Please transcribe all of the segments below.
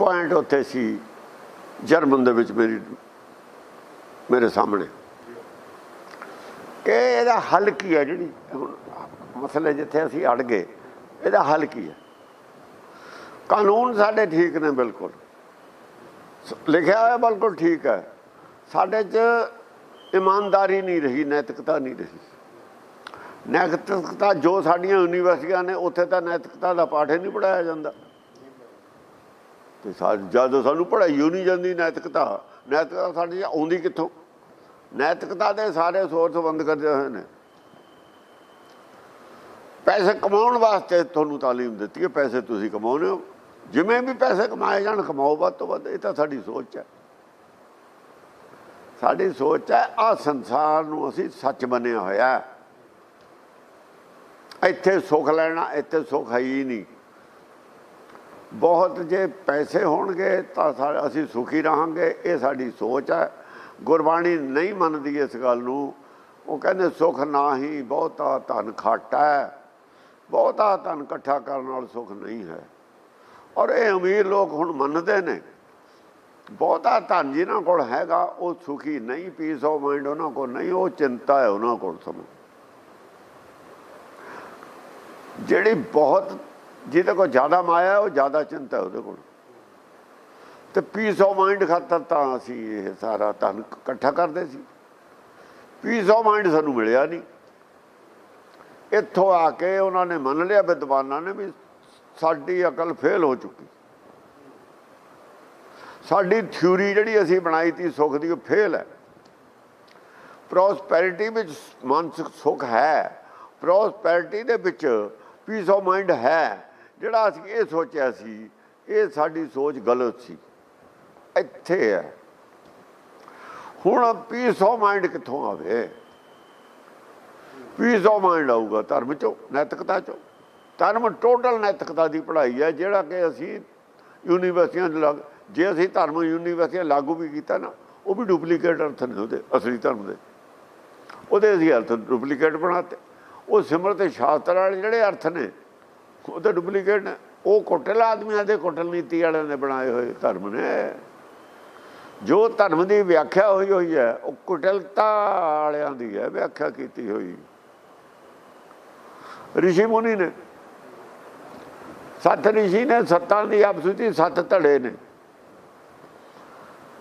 Point ਉੱਥੇ ਸੀ, German ਦੇ ਵਿੱਚ ਮੇਰੀ, ਮੇਰੇ ਸਾਹਮਣੇ। ਕਿ ਇਹਦਾ ਹੱਲ ਕੀ ਹੈ ਜਿਹੜੀ, ਹੁਣ ਮਸਲੇ ਜਿੱਥੇ ਅਸੀਂ ਅੜ ਗਏ, ਇਹਦਾ ਹੱਲ ਕੀ ਹੈ? ਕਾਨੂੰਨ ਸਾਡੇ ਠੀਕ ਨੇ ਬਿਲਕੁਲ। ਲਿਖਿਆ ਹੋਇਆ ਬਿਲਕੁਲ ਠੀਕ ਹੈ। ਸਾਡੇ 'ਚ ਇਮਾਨਦਾਰੀ ਨਹੀਂ ਰਹੀ, ਨੈਤਿਕਤਾ ਨਹੀਂ ਰਹੀ। ਨੈਤਿਕਤਾ ਜੋ ਸਾਡੀਆਂ ਯੂਨੀਵਰਸਿਟੀਆਂ ਨੇ, ਉੱਥੇ ਤਾਂ ਨੈਤਿਕਤਾ ਦਾ ਪਾਠ ਹੀ ਨਹੀਂ ਪੜਾਇਆ ਜਾਂਦਾ। ਤੇ ਸਾ ਜਦੋਂ ਸਾਨੂੰ ਪੜਾਈ ਨਹੀਂ ਜਾਂਦੀ ਨੈਤਿਕਤਾ ਨੈਤਿਕਤਾ ਸਾਡੀ 'ਚ ਆਉਂਦੀ ਕਿੱਥੋਂ? ਨੈਤਿਕਤਾ ਦੇ ਸਾਰੇ ਸੋਰਸ ਬੰਦ ਕਰਦੇ ਹੋਏ ਨੇ। ਪੈਸੇ ਕਮਾਉਣ ਵਾਸਤੇ ਤੁਹਾਨੂੰ ਤਾਲੀਮ ਦਿੱਤੀ ਹੈ, ਪੈਸੇ ਤੁਸੀਂ ਕਮਾਉਨੇ ਹੋ। ਜਿਵੇਂ ਵੀ ਪੈਸੇ ਕਮਾਏ ਜਾਣ, ਕਮਾਓ ਵੱਧ ਤੋਂ ਵੱਧ, ਇਹ ਤਾਂ ਸਾਡੀ ਸੋਚ ਹੈ। ਸਾਡੀ ਸੋਚ ਹੈ ਆ ਸੰਸਾਰ ਨੂੰ ਅਸੀਂ ਸੱਚ ਮੰਨਿਆ ਹੋਇਆ ਇੱਥੇ ਸੁੱਖ ਲੈਣਾ, ਇੱਥੇ ਸੁੱਖ ਹੈ ਹੀ ਨਹੀਂ। ਬਹੁਤ ਜੇ ਪੈਸੇ ਹੋਣਗੇ ਤਾਂ ਸਾ- ਅਸੀਂ ਸੁਖੀ ਰਹਾਂਗੇ, ਇਹ ਸਾਡੀ ਸੋਚ ਹੈ। ਗੁਰਬਾਣੀ ਨਹੀਂ ਮੰਨਦੀ ਇਸ ਗੱਲ ਨੂੰ। ਉਹ ਕਹਿੰਦੇ, ਸੁਖ ਨਾ ਹੀ ਬਹੁਤਾ ਧਨ ਖਾਟਾ ਹੈ ਬਹੁਤਾ ਧਨ ਇਕੱਠਾ ਕਰਨ ਨਾਲ ਸੁਖ ਨਹੀਂ ਹੈ। ਔਰ ਇਹ ਅਮੀਰ ਲੋਕ ਹੁਣ ਮੰਨਦੇ ਨੇ। ਬਹੁਤਾ ਧਨ ਜਿਹਨਾਂ ਕੋਲ ਹੈਗਾ, ਉਹ ਸੁਖੀ ਨਹੀਂ ਪੀਸ ਆਫ ਮਾਈਂਡ ਉਹਨਾਂ ਕੋਲ ਨਹੀਂ, ਉਹ ਚਿੰਤਾ ਹੈ ਉਹਨਾਂ ਕੋਲ ਸਮਝ। ਜਿਹੜੀ ਬਹੁਤ ਜਿਹਦੇ ਕੋਲ ਜ਼ਿਆਦਾ ਮਾਇਆ, ਉਹ ਜ਼ਿਆਦਾ ਚਿੰਤਾ ਹੈ ਉਹਦੇ ਕੋਲ। ਤੇ ਪੀਸ ਆਫ ਮਾਈਂਡ ਖਾਤਰ ਤਾਂ ਅਸੀਂ ਇਹ ਸਾਰਾ ਧਨ ਇਕੱਠਾ ਕਰਦੇ ਸੀ। ਪੀਸ ਆਫ ਮਾਈਂਡ ਸਾਨੂੰ ਮਿਲਿਆ ਨਹੀਂ। ਇੱਥੋਂ ਆ ਕੇ ਉਹਨਾਂ ਨੇ ਮੰਨ ਲਿਆ ਵਿਦਵਾਨਾਂ ਨੇ ਵੀ ਸਾਡੀ ਅਕਲ ਫੇਲ ਹੋ ਚੁੱਕੀ। ਸਾਡੀ ਥਿਊਰੀ ਜਿਹੜੀ ਅਸੀਂ ਬਣਾਈ ਤੀ ਸੁੱਖ ਦੀ, ਉਹ ਫੇਲ ਹੈ। ਪ੍ਰੋਸਪੈਰਿਟੀ ਵਿੱਚ ਮਾਨਸਿਕ ਸੁੱਖ ਹੈ। ਪ੍ਰੋਸਪੈਰਿਟੀ ਦੇ ਵਿੱਚ ਪੀਸ ਆਫ ਮਾਈਂਡ ਹੈ। ਜਿਹੜਾ ਅਸੀਂ ਇਹ ਸੋਚਿਆ ਸੀ, ਇਹ ਸਾਡੀ ਸੋਚ ਗਲਤ ਸੀ। ਇੱਥੇ ਹੈ। ਹੁਣ ਪੀਸ ਆਫ ਮਾਈਂਡ ਕਿੱਥੋਂ ਆਵੇ? ਪੀਸ ਆਫ ਮਾਈਂਡ ਆਊਗਾ ਧਰਮ ਚੋਂ, ਨੈਤਿਕਤਾ ਚੋਂ। ਧਰਮ ਟੋਟਲ ਨੈਤਿਕਤਾ ਦੀ ਪੜ੍ਹਾਈ ਹੈ, ਜਿਹੜਾ ਕਿ ਅਸੀਂ ਯੂਨੀਵਰਸਿਟੀਆਂ 'ਚ ਲੱਗ, ਜੇ ਅਸੀਂ ਧਰਮ ਯੂਨੀਵਰਸਿਟੀਆਂ ਲਾਗੂ ਵੀ ਕੀਤਾ ਨਾ, ਉਹ ਵੀ ਡੁਪਲੀਕੇਟ ਅਰਥ ਨੇ ਉਹਦੇ, ਅਸਲੀ ਧਰਮ ਦੇ। ਉਹਦੇ ਅਸੀਂ ਅਰਥ ਡੁਪਲੀਕੇਟ ਬਣਾਤੇ। ਉਹ ਸਿਮਰਤ ਸ਼ਾਸਤਰ ਵਾਲੇ ਜਿਹੜੇ ਅਰਥ ਨੇ ਉਹ ਤਾਂ ਡੁਪਲੀਕੇਟ ਨੇ। ਉਹ ਕੁਟਲ ਆਦਮੀਆਂ ਦੇ ਕੁਟਲ ਨੀਤੀ ਵਾਲਿਆਂ ਨੇ ਬਣਾਏ ਹੋਏ ਧਰਮ ਨੇ। ਜੋ ਧਰਮ ਦੀ ਵਿਆਖਿਆ ਹੋਈ ਹੋਈ ਹੈ, ਉਹ ਕੁਟਲਤਾ ਵਾਲਿਆਂ ਦੀ ਹੈ, ਵਿਆਖਿਆ ਕੀਤੀ ਹੋਈ। ਰਿਸ਼ੀ ਮੁਨੀ ਨੇ। ਸੱਤ ਰਿਸ਼ੀ ਨੇ, ਸੱਤਾਂ ਦੀ ਆਪਸ ਵਿੱਚ ਸੱਤ ਧੜੇ ਨੇ।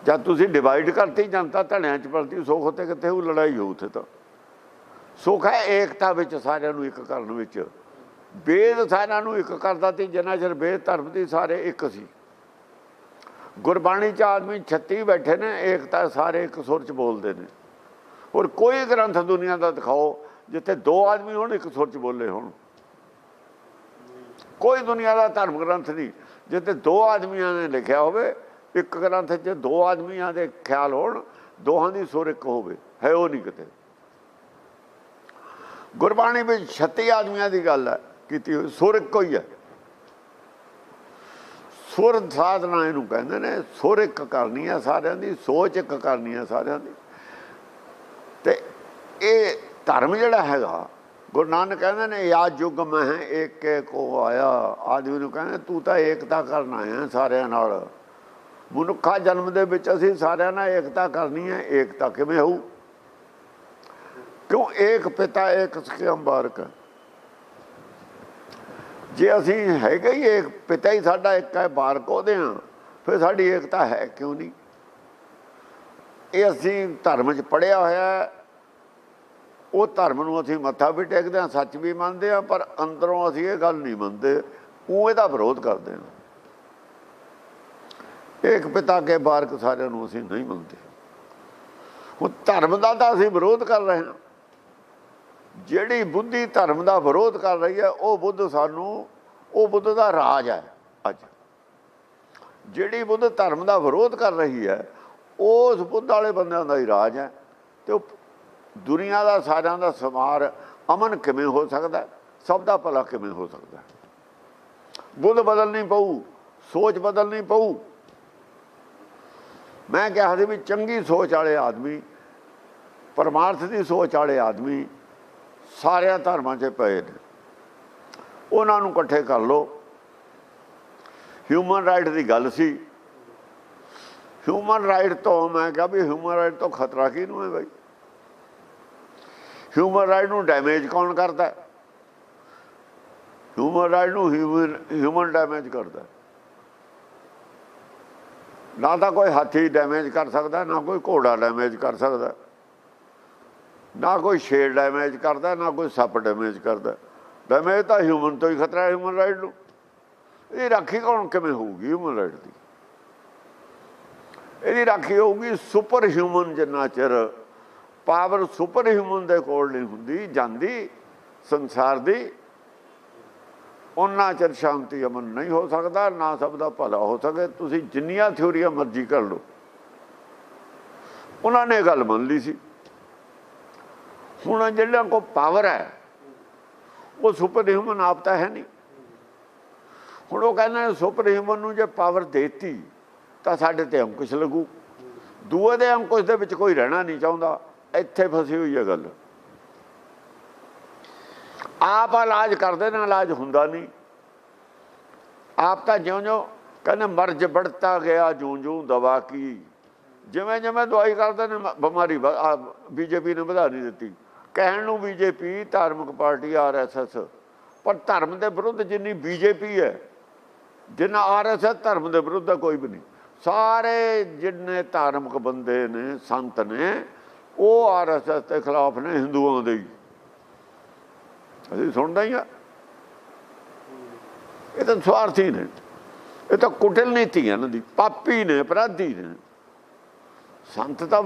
ਜਦ ਤੁਸੀਂ ਡਿਵਾਈਡ ਕਰਤੀ, ਜਨਤਾ ਧੜਿਆਂ ਚ ਪਲਤੀ ਸੁੱਖ ਉੱਤੇ ਕਿੱਥੇ ਉਹ ਲੜਾਈ ਹੋਊ ਉੱਥੇ ਤਾਂ। ਸੁੱਖ ਹੈ ਏਕਤਾ ਵਿੱਚ ਸਾਰਿਆਂ ਨੂੰ ਇੱਕ ਕਰਨ ਵਿੱਚ। ਵੇਦ ਸਾਰਿਆਂ ਨੂੰ ਇੱਕ ਕਰਦਾ ਸੀ, ਜਿੰਨਾ ਚਿਰ ਵੇਦ ਧਰਮ ਦੀ ਸਾਰੇ ਇੱਕ ਸੀ। ਗੁਰਬਾਣੀ ਚ ਆਦਮੀ 36 ਬੈਠੇ ਨੇ ਏਕਤਾ ਸਾਰੇ ਇੱਕ ਸੁਰ ਚ ਬੋਲਦੇ ਨੇ। ਔਰ ਕੋਈ ਗ੍ਰੰਥ ਦੁਨੀਆ ਦਾ ਦਿਖਾਓ, ਜਿੱਥੇ ਦੋ ਆਦਮੀ ਹੋਣ, ਇੱਕ ਸੁਰ ਚ ਬੋਲੇ ਹੋਣ। ਕੋਈ ਦੁਨੀਆ ਦਾ ਧਰਮ ਗ੍ਰੰਥ ਨਹੀਂ, ਜਿੱਥੇ ਦੋ ਆਦਮੀਆਂ ਨੇ ਲਿਖਿਆ ਹੋਵੇ, ਇੱਕ ਗ੍ਰੰਥ 'ਚ ਦੋ ਆਦਮੀਆਂ ਦੇ ਖਿਆਲ ਹੋਣ, ਦੋਹਾਂ ਦੀ ਸੁਰ ਇੱਕ ਹੋਵੇ, ਹੈ ਉਹ ਨਹੀਂ ਕਿਤੇ। ਗੁਰਬਾਣੀ ਵਿੱਚ 36 ਆਦਮੀਆਂ ਦੀ ਗੱਲ ਹੈ। ਕੀਤੀ ਹੋਈ, ਸੁਰ ਇੱਕੋ ਹੀ ਹੈ। ਸੁਰ ਸਾਧਨਾ ਇਹਨੂੰ ਕਹਿੰਦੇ ਨੇ, ਸੁਰ ਇੱਕ ਕਰਨੀ ਹੈ ਸਾਰਿਆਂ ਦੀ, ਸੋਚ ਇੱਕ ਕਰਨੀ ਹੈ ਸਾਰਿਆਂ ਦੀ। ਤੇ ਇਹ ਧਰਮ ਜਿਹੜਾ ਹੈਗਾ, ਗੁਰੂ ਨਾਨਕ ਕਹਿੰਦੇ ਨੇ, ਯਾ ਯੁਗ ਮੈਂ ਏਕ ਕੋ ਆਇਆ। ਆਦਮੀ ਨੂੰ ਕਹਿੰਦੇ, ਤੂੰ ਤਾਂ ਏਕਤਾ ਕਰਨ ਆਇਆ ਸਾਰਿਆਂ ਨਾਲ। ਮਨੁੱਖਾ ਜਨਮ ਦੇ ਵਿੱਚ ਅਸੀਂ ਸਾਰਿਆਂ ਨਾਲ ਏਕਤਾ ਕਰਨੀ ਹੈ। ਏਕਤਾ ਕਿਵੇਂ ਹੋਊ? ਕਿਉਂ? ਏਕ ਪਿਤਾ, ਏਕ ਸਿਖਿਅਮ ਬਾਰਕ ਜੇ ਅਸੀਂ ਹੈਗੇ ਹੀ ਏਕ ਪਿਤਾ ਹੀ ਸਾਡਾ ਇੱਕ ਹੈ ਬਾਰਕ ਉਹਦੇ ਆ ਫਿਰ ਸਾਡੀ ਏਕਤਾ ਹੈ ਕਿਉਂ ਨਹੀਂ? ਇਹ ਅਸੀਂ ਧਰਮ 'ਚ ਪੜਿਆ ਹੋਇਆ ਉਹ ਧਰਮ ਨੂੰ ਅਸੀਂ ਮੱਥਾ ਵੀ ਟੇਕਦੇ ਹਾਂ, ਸੱਚ ਵੀ ਮੰਨਦੇ ਹਾਂ, ਪਰ ਅੰਦਰੋਂ ਅਸੀਂ ਇਹ ਗੱਲ ਨਹੀਂ ਮੰਨਦੇ। ਉਹ ਇਹਦਾ ਵਿਰੋਧ ਕਰਦੇ ਹਾਂ। ਇੱਕ ਪਿਤਾ ਕੇ ਬਾਰਕ ਸਾਰਿਆਂ ਨੂੰ ਅਸੀਂ ਨਹੀਂ ਮੰਨਦੇ। ਉਹ ਧਰਮ ਦਾ ਤਾਂ ਅਸੀਂ ਵਿਰੋਧ ਕਰ ਰਹੇ ਹਾਂ। ਜਿਹੜੀ ਬੁੱਧੀ ਧਰਮ ਦਾ ਵਿਰੋਧ ਕਰ ਰਹੀ ਹੈ, ਉਹ ਬੁੱਧ ਸਾਨੂੰ, ਉਹ ਬੁੱਧ ਦਾ ਰਾਜ ਹੈ ਅੱਜ। ਜਿਹੜੀ ਬੁੱਧ ਧਰਮ ਦਾ ਵਿਰੋਧ ਕਰ ਰਹੀ ਹੈ, ਉਸ ਬੁੱਧ ਵਾਲੇ ਬੰਦਿਆਂ ਦਾ ਹੀ ਰਾਜ ਹੈ। ਤੇ ਦੁਨੀਆ ਦਾ ਸਾਰਿਆਂ ਦਾ ਸਮਾਰ ਅਮਨ ਕਿਵੇਂ ਹੋ ਸਕਦਾ? ਸਭ ਦਾ ਭਲਾ ਕਿਵੇਂ ਹੋ ਸਕਦਾ? ਬੁੱਧ ਬਦਲਣੀ ਪਊ, ਸੋਚ ਬਦਲਣੀ ਪਊ। ਮੈਂ ਕਿਹਾ ਸੀ ਵੀ ਚੰਗੀ ਸੋਚ ਵਾਲੇ ਆਦਮੀ, ਪਰਮਾਰਥ ਦੀ ਸੋਚ ਵਾਲੇ ਆਦਮੀ ਸਾਰਿਆਂ ਧਰਮਾਂ 'ਚ ਪਏ ਨੇ। ਉਹਨਾਂ ਨੂੰ ਇਕੱਠੇ ਕਰ ਲਓ। ਹਿਊਮਨ ਰਾਈਟ ਦੀ ਗੱਲ ਸੀ। ਹਿਊਮਨ ਰਾਈਟ ਤੋਂ ਮੈਂ ਕਿਹਾ ਵੀ ਹਿਊਮਨ ਰਾਈਟ ਤੋਂ ਖਤਰਾ ਕਿਹਨੂੰ ਹੈ ਬਾਈ? ਹਿਊਮਨ ਰਾਈਟ ਨੂੰ ਡੈਮੇਜ ਕੌਣ ਕਰਦਾ ਹਿਊਮਨ ਰਾਈਟ ਨੂੰ ਹਿਊਮਨ ਡੈਮੇਜ ਕਰਦਾ ਨਾ ਤਾਂ ਕੋਈ ਹਾਥੀ ਡੈਮੇਜ ਕਰ ਸਕਦਾ, ਨਾ ਕੋਈ ਘੋੜਾ ਡੈਮੇਜ ਕਰ ਸਕਦਾ। ਨਾ ਕੋਈ ਸ਼ੇਰ ਡੈਮੇਜ ਕਰਦਾ, ਨਾ ਕੋਈ ਸੱਪ ਡੈਮੇਜ ਕਰਦਾ। ਡੈਮੇਜ ਤਾਂ ਹਿਊਮਨ ਤੋਂ ਹੀ ਖਤਰਾ ਹੈ ਹਿਊਮਨ ਰਾਈਟ ਨੂੰ। ਇਹ ਰਾਖੀ ਕੌਣ ਕਿਵੇਂ ਹੋਊਗੀ ਹਿਊਮਨ ਰਾਈਟ ਦੀ? ਇਹਦੀ ਰਾਖੀ ਹੋਊਗੀ ਸੁਪਰ ਹਿਊਮਨ ਜਿੰਨਾ ਚਿਰ ਪਾਵਰ ਸੁਪਰ ਹਿਊਮਨ ਦੇ ਕੋਲ ਨਹੀਂ ਹੁੰਦੀ, ਜਾਂਦੀ, ਸੰਸਾਰ ਦੀ ਉਹਨਾਂ ਚਿਰ ਸ਼ਾਂਤੀ ਅਮਨ ਨਹੀਂ ਹੋ ਸਕਦਾ, ਨਾ ਸਭ ਦਾ ਭਲਾ ਹੋ ਸਕੇ। ਤੁਸੀਂ ਜਿੰਨੀਆਂ ਥਿਉਰੀਆਂ ਮਰਜ਼ੀ ਕਰ ਲਓ। ਉਹਨਾਂ ਨੇ ਇਹ ਗੱਲ ਮੰਨ ਲਈ ਸੀ। ਹੁਣ ਜਿਹੜਾ ਕੋ ਪਾਵਰ ਹੈ, ਉਹ ਸੁਪਰ ਹਿਊਮਨ ਆਪ ਤਾਂ ਹੈ ਨਹੀਂ। ਹੁਣ ਉਹ ਕਹਿੰਦੇ ਸੁਪਰ ਹਿਊਮਨ ਨੂੰ ਜੇ ਪਾਵਰ ਦੇਤੀ, ਤਾਂ ਸਾਡੇ ਤੇ ਅੰਕੁਸ਼ ਲੱਗੂ। ਦੂਏ ਦੇ ਅੰਕੁਸ਼ ਦੇ ਵਿੱਚ ਕੋਈ ਰਹਿਣਾ ਨਹੀਂ ਚਾਹੁੰਦਾ। ਇੱਥੇ ਫਸੀ ਹੋਈ ਹੈ ਗੱਲ। ਆਪ ਇਲਾਜ ਕਰਦੇ ਨਾ, ਇਲਾਜ ਹੁੰਦਾ ਨਹੀਂ। ਆਪ ਤਾਂ ਜਿਉਂ-ਜਿਉਂ ਕਹਿੰਦੇ ਮਰਜ ਬੜਤਾ ਗਿਆ ਜੂੰ-ਜੂੰ ਦਵਾ ਕੀ। ਜਿਵੇਂ ਜਿਵੇਂ ਦਵਾਈ ਕਰਦੇ ਨੇ, ਮ- ਬਿਮਾਰੀ ਬੀਜੇਪੀ ਨੇ ਵਧਾ ਨਹੀਂ ਦਿੱਤੀ। ਕਹਿਣ ਨੂੰ ਬੀਜੇਪੀ, ਧਾਰਮਿਕ ਪਾਰਟੀ ਆਰਐਸਐਸ ਪਰ ਧਰਮ ਦੇ ਵਿਰੁੱਧ ਜਿੰਨੀ ਬੀਜੇਪੀ ਹੈ, ਜਿੰਨਾ ਆਰਐਸਐਸ ਧਰਮ ਦੇ ਵਿਰੁੱਧ ਕੋਈ ਵੀ ਨਹੀਂ। ਸਾਰੇ ਜਿੰਨੇ ਧਾਰਮਿਕ ਬੰਦੇ ਨੇ, ਸੰਤ ਨੇ, ਉਹ ਆਰਐਸਐਸ ਦੇ ਖਿਲਾਫ ਨੇ, ਹਿੰਦੂਆਂ ਦੇ ਹੀ। ਅਸੀਂ ਸੁਣਦਾ ਹੀ ਆ। ਇਹ ਤਾਂ ਸਵਾਰਥੀ ਨੇ। ਇਹ ਤਾਂ ਕੁਟਲ ਨੀਤੀ ਹੈ ਇਹਨਾਂ ਦੀ। ਪਾਪੀ ਨੇ, ਅਪਰਾਧੀ ਨੇ। ਸੰਤ ਤਾਂ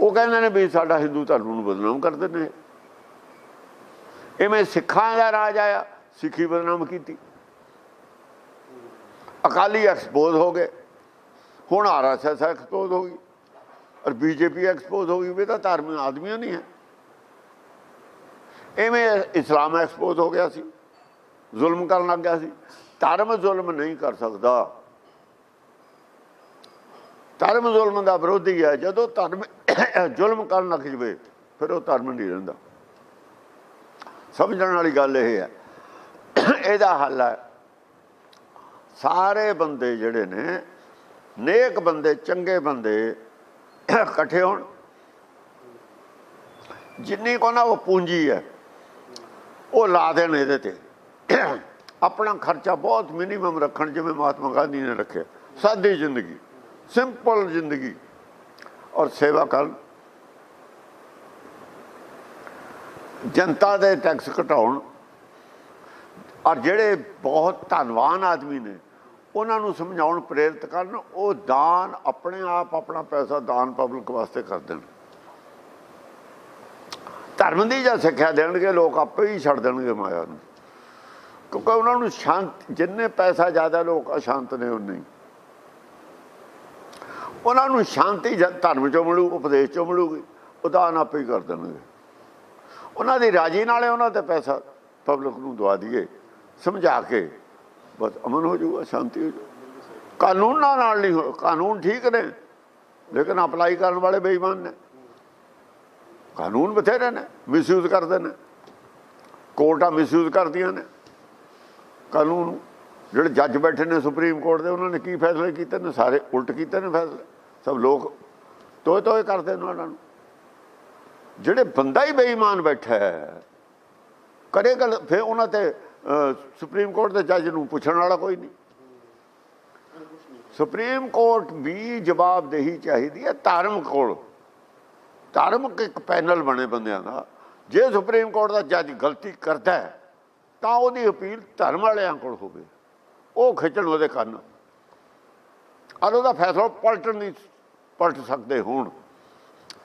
ਉਹ ਕਹਿੰਦੇ ਨੇ ਵੀ ਸਾਡਾ ਹਿੰਦੂ ਧਰਮ ਨੂੰ ਬਦਨਾਮ ਕਰਦੇ ਨੇ ਇਵੇਂ ਸਿੱਖਾਂ ਦਾ ਰਾਜ ਆਇਆ, ਸਿੱਖੀ ਬਦਨਾਮ ਕੀਤੀ। ਅਕਾਲੀ ਐਕਸਪੋਜ਼ ਹੋ ਗਏ। ਹੁਣ ਆਰਐਸਐਸ ਐਕਸਪੋਜ਼ ਹੋ ਗਈ ਔਰ ਬੀਜੇਪੀ ਐਕਸਪੋਜ਼ ਹੋ ਗਈ। ਵੀ ਤਾਂ ਧਾਰਮਿਕ ਆਦਮੀਆਂ ਨਹੀਂ ਹੈ। ਐਵੇਂ ਇਸਲਾਮ ਐਕਸਪੋਜ਼ ਹੋ ਗਿਆ ਸੀ। ਜ਼ੁਲਮ ਕਰਨ ਲੱਗ ਗਿਆ ਸੀ। ਧਰਮ ਜ਼ੁਲਮ ਨਹੀਂ ਕਰ ਸਕਦਾ। ਧਰਮ ਜ਼ੁਲਮ ਦਾ ਵਿਰੋਧੀ ਹੈ। ਜਦੋਂ ਧਰਮ ਜ਼ੁਲਮ ਕਰਨ ਲੱਗ ਜਵੇ ਫਿਰ ਉਹ ਧਰਮ ਨਹੀਂ ਰਹਿੰਦਾ। ਸਮਝਣ ਵਾਲੀ ਗੱਲ ਇਹ ਹੈ। ਇਹਦਾ ਹੱਲ ਹੈ, ਸਾਰੇ ਬੰਦੇ ਜਿਹੜੇ ਨੇ, ਨੇਕ ਬੰਦੇ, ਚੰਗੇ ਬੰਦੇ ਇਕੱਠੇ ਹੋਣ। ਜਿੰਨੀ ਕੋ ਨਾ ਉਹ ਪੂੰਜੀ ਹੈ, ਉਹ ਲਾ ਦੇਣ ਇਹਦੇ ਤੇ। ਆਪਣਾ ਖਰਚਾ ਬਹੁਤ ਮਿਨੀਮਮ ਰੱਖਣ, ਜਿਵੇਂ ਮਹਾਤਮਾ ਗਾਂਧੀ ਨੇ ਰੱਖਿਆ। ਸਾਦੀ ਜ਼ਿੰਦਗੀ ਸਿੰਪਲ ਜ਼ਿੰਦਗੀ। ਔਰ ਸੇਵਾ ਕਰਨ। ਜਨਤਾ ਦੇ ਟੈਕਸ ਘਟਾਉਣ। ਔਰ ਜਿਹੜੇ ਬਹੁਤ ਧਨਵਾਨ ਆਦਮੀ ਨੇ, ਉਹਨਾਂ ਨੂੰ ਸਮਝਾਉਣ, ਪ੍ਰੇਰਿਤ ਕਰਨ, ਉਹ ਦਾਨ ਆਪਣੇ ਆਪ ਆਪਣਾ ਪੈਸਾ ਦਾਨ ਪਬਲਿਕ ਵਾਸਤੇ ਕਰ ਦੇਣ। ਧਰਮ ਦੀ ਜਾਂ ਸਿੱਖਿਆ ਦੇਣਗੇ, ਲੋਕ ਆਪੇ ਹੀ ਛੱਡ ਦੇਣਗੇ ਮਾਇਆ ਨੂੰ। ਕਿਉਂਕਿ ਉਹਨਾਂ ਨੂੰ ਸ਼ਾਂਤ, ਜਿੰਨੇ ਪੈਸਾ ਜ਼ਿਆਦਾ ਲੋਕ ਅਸ਼ਾਂਤ ਨੇ, ਉਨੇ ਹੀ। ਉਹਨਾਂ ਨੂੰ ਸ਼ਾਂਤੀ ਜਦ ਧਰਮ ਚੋਂ ਮਿਲੂ ਉਪਦੇਸ਼ ਚੋਂ ਮਿਲੂਗੀ, ਉਹ ਆਪੇ ਹੀ ਕਰ ਦੇਣਗੇ। ਉਹਨਾਂ ਦੀ ਰਾਜੀ ਨਾਲੇ ਉਹਨਾਂ ਤੇ ਪੈਸਾ ਪਬਲਿਕ ਨੂੰ ਦਵਾ ਦਈਏ, ਸਮਝਾ ਕੇ ਬਸ ਅਮਨ ਹੋ ਜਾਊਗਾ, ਸ਼ਾਂਤੀ ਹੋ ਜਾਊ। ਕਾਨੂੰਨਾਂ ਨਾਲ ਨਹੀਂ ਹੋ, ਕਾਨੂੰਨ ਠੀਕ ਨੇ, ਲੇਕਿਨ ਅਪਲਾਈ ਕਰਨ ਵਾਲੇ ਬੇਈਮਾਨ ਨੇ। ਕਾਨੂੰਨ ਬਥੇਰੇ ਨੇ ਮਿਸਯੂਜ਼ ਕਰਦੇ ਨੇ। ਕੋਰਟਾਂ ਮਿਸਯੂਜ਼ ਕਰਦੀਆਂ ਨੇ। ਕਾਨੂੰਨ ਜਿਹੜੇ ਜੱਜ ਬੈਠੇ ਨੇ ਸੁਪਰੀਮ ਕੋਰਟ ਦੇ, ਉਹਨਾਂ ਨੇ ਕੀ ਫੈਸਲੇ ਕੀਤੇ ਨੇ? ਸਾਰੇ ਉਲਟ ਕੀਤੇ ਨੇ ਫੈਸਲੇ। ਸਭ ਲੋਕ ਤੋਏ ਤੋਏ ਕਰਦੇ ਨੇ ਉਹਨਾਂ ਨੂੰ। ਜਿਹੜੇ ਬੰਦਾ ਹੀ ਬੇਈਮਾਨ ਬੈਠਾ ਹੈ, ਕਰੇ ਗੱਲ, ਫਿਰ ਉਹਨਾਂ ਤੇ ਸੁਪਰੀਮ ਕੋਰਟ ਦੇ ਜੱਜ ਨੂੰ ਪੁੱਛਣ ਵਾਲਾ ਕੋਈ ਨਹੀਂ। ਸੁਪਰੀਮ ਕੋਰਟ ਵੀ ਜਵਾਬਦੇਹੀ ਚਾਹੀਦੀ ਹੈ ਧਰਮ ਕੋਲ। ਧਾਰਮਿਕ ਇੱਕ ਪੈਨਲ ਬਣੇ ਬੰਦਿਆਂ ਦਾ। ਜੇ ਸੁਪਰੀਮ ਕੋਰਟ ਦਾ ਜੱਜ ਗਲਤੀ ਕਰਦਾ ਹੈ, ਤਾਂ ਉਹਦੀ ਅਪੀਲ ਧਰਮ ਵਾਲਿਆਂ ਕੋਲ ਹੋਵੇ। ਉਹ ਖਿੱਚਣ ਉਹਦੇ ਕੰਨ। ਔਰ ਉਹਦਾ ਫੈਸਲਾ ਪਲਟਣ ਨਹੀਂ, ਪਲਟ ਸਕਦੇ ਹੋਣ।